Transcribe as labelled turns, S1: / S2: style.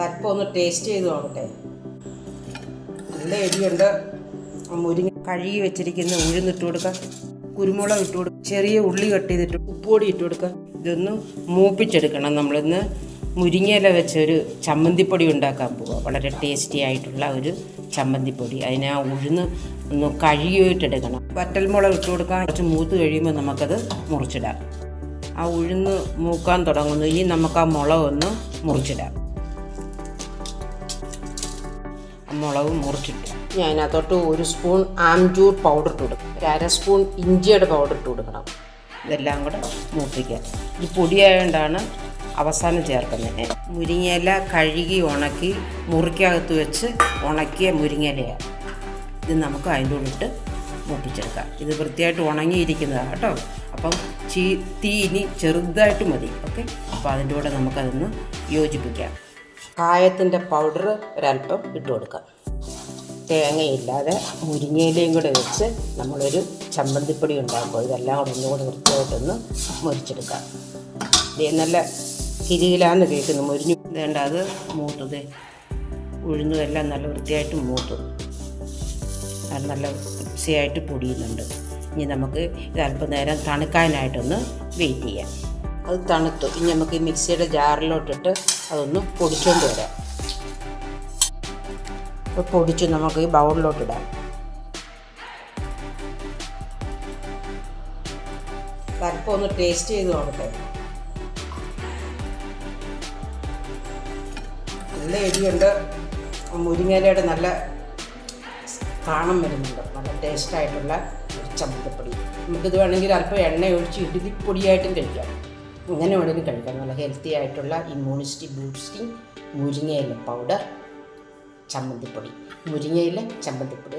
S1: തൽപ്പം ഒന്ന് ടേസ്റ്റ് ചെയ്ത് നോക്കട്ടെ. നല്ല എരിയുണ്ട് മുരിങ്ങ കഴുകി വെച്ചിരിക്കുന്ന ഉഴുന്നിട്ട് കൊടുക്കുക കുരുമുളക് ഇട്ട് കൊടുക്കുക ചെറിയ ഉള്ളി കട്ട് ചെയ്തിട്ട് ഉപ്പുപൊടി ഇട്ട് കൊടുക്കുക ഇതൊന്ന് മൂപ്പിച്ചെടുക്കണം. നമ്മളിന്ന് മുരിങ്ങയില വെച്ചൊരു ചമ്മന്തിപ്പൊടി ഉണ്ടാക്കാൻ പോവുക വളരെ ടേസ്റ്റി ആയിട്ടുള്ള ഒരു ചമ്മന്തിപ്പൊടി. അതിനെ ആ ഉഴുന്ന് ഒന്ന് കഴുകിയിട്ടെടുക്കണം. വറ്റൽമുളക് ഇട്ട് കൊടുക്കാൻ കുറച്ച് മൂത്ത് കഴിയുമ്പോൾ നമുക്കത് മുറിച്ചിടാം. ആ ഉഴുന്ന് മൂക്കാൻ തുടങ്ങുന്നു. ഇനി നമുക്ക് ആ മുളക് ഒന്ന് മുറിച്ചിടാം. മുളക് മുറിച്ചിട്ട് ഞാൻ അതിനകത്തോട്ട് ഒരു സ്പൂൺ ആംചൂർ പൗഡർ ഇട്ട് കൊടുക്കും. ഒരു അര സ്പൂൺ ഇഞ്ചിയുടെ പൗഡർ ഇട്ട് കൊടുക്കണം. ഇതെല്ലാം കൂടെ മൂപ്പിക്കുക ഈ പൊടിയായതുകൊണ്ടാണ് അവസാനം ചേർക്കുന്നത്. മുരിങ്ങയില കഴുകി ഉണക്കി മുറിക്കകത്ത് വെച്ച് ഉണക്കിയ മുരിങ്ങയിലയാണ് ഇത് നമുക്ക് അതിന്റെ ഇട്ട് മൂപ്പിച്ചെടുക്കാം. ഇത് വൃത്തിയായിട്ട് ഉണങ്ങിയിരിക്കുന്നതാണ് കേട്ടോ. അപ്പം ചീ തീ ഇനി ചെറുതായിട്ട് മതി. ഓക്കെ? അപ്പോൾ അതിന്റെ കൂടെ നമുക്കതൊന്ന് യോജിപ്പിക്കാം. കായത്തിന്റെ പൗഡർ ഒരല്പം ഇട്ട് കൊടുക്കാം. തേങ്ങയില്ലാതെ മുരിങ്ങയിലയും കൂടെ വെച്ച് നമ്മളൊരു ചമ്മന്തിപ്പൊടി ഉണ്ടാക്കുമ്പോൾ ഇതെല്ലാം കൂടെ ഒന്നുകൂടെ വൃത്തിയായിട്ടൊന്ന് മുരിച്ചെടുക്കാം. ദേ നല്ല കിരിയിലാന്ന് കേൾക്കുന്നു. മുരിഞ്ഞു വേണ്ട അത് മൂത്തത് ഉഴുന്നും എല്ലാം നല്ല വൃത്തിയായിട്ട് മൂത്തു. അത് നല്ല വൃത്തിയായിട്ട് പൊടിയുന്നുണ്ട്. ഇനി നമുക്ക് ഇത് അല്പനേരം തണുക്കാനായിട്ടൊന്ന് വെയിറ്റ് ചെയ്യാം. അത് തണുത്തു. ഇനി നമുക്ക് ഈ മിക്സിയുടെ ജാറിലോട്ടിട്ട് അതൊന്ന് പൊടിച്ചുകൊണ്ട് വരാം. അപ്പോൾ പൊടിച്ച് നമുക്ക് ഈ ബൗളിലോട്ടിടാം. അല്പം ഒന്ന് ടേസ്റ്റ് ചെയ്ത് നോക്കട്ടെ നല്ല എരിയുണ്ട് മുരിങ്ങയിലയുടെ നല്ല താണം വരുന്നുണ്ട്. നല്ല ടേസ്റ്റായിട്ടുള്ള ഒരു ചമ്മന്തിപ്പൊടി. നമുക്കിത് വേണമെങ്കിൽ അല്പം എണ്ണ ഒഴിച്ച് ഇടുതിപ്പൊടിയായിട്ടും കഴിക്കാം. ഇങ്ങനെ വേണമെങ്കിൽ കഴിക്കാം. നല്ല ഹെൽത്തി ആയിട്ടുള്ള ഇമ്മ്യൂണിറ്റി ബൂസ്റ്റിംഗ് മുരിങ്ങയില പൗഡർ ചമ്മന്തിപ്പൊടി. മുരിങ്ങയില ചമ്മന്തിപ്പൊടി.